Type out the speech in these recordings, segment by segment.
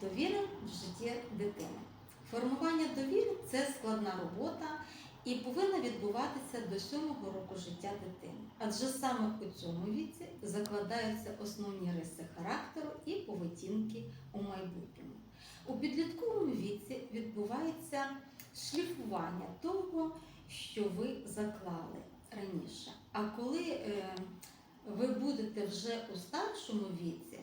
Довіра в житті дитини. Формування довіри це складна робота і повинна відбуватися до сьомого року життя дитини. Адже саме у цьому віці закладаються основні риси характеру і поведінки у майбутньому. У підлітковому віці відбувається шліфування того, що ви заклали раніше. А коли е, ви будете вже у старшому віці,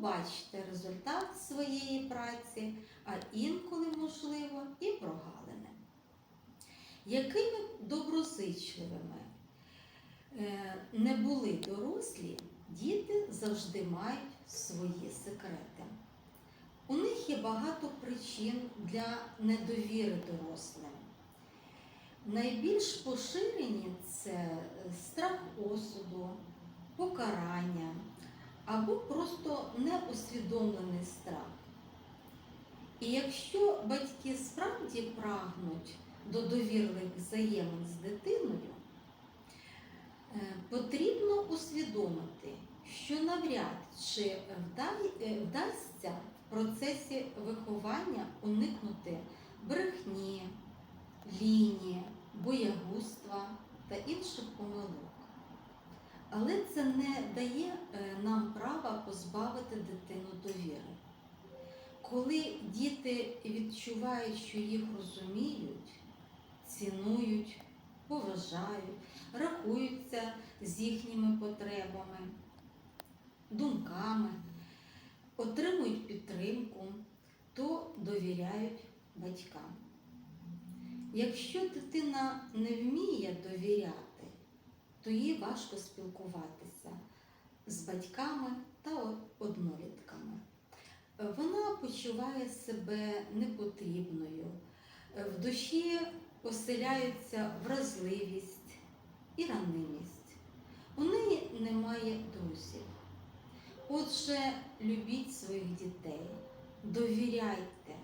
побачите результат своєї праці, а інколи, можливо, і прогалини. Якими доброзичливими е, не були дорослі, діти завжди мають свої секрети. У них є багато причин для недовіри дорослим. Найбільш поширені це страх осуду, покарання або просто неусвідомлений страх. І якщо батьки справді прагнуть до довірливих взаємин з дитиною, е, потрібно усвідомити, що навряд чи е, вдасться в процесі виховання уникнути брехні, лінії, боягузтва та інших помилок. Але це не дає е, нам права позбавити дитину довіри. Коли діти відчувають, що їх розуміють, цінують, поважають, рахуються з їхніми потребами, думками, отримують підтримку, то довіряють батькам. Якщо дитина не вміє довіряти, то їй важко спілкуватися з батьками та однолітками. Е, Вона почуває себе непотрібною, Е, в душі оселяється вразливість і ранимість. У неї немає друзів. Отже, любіть своїх дітей, довіряйте,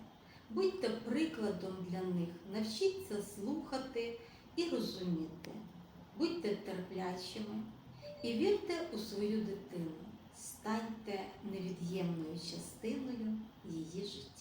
будьте прикладом для них, навчіться слухати і розуміти, будьте терплячими і вірте у свою дитину, станьте невід'ємною частиною її життя.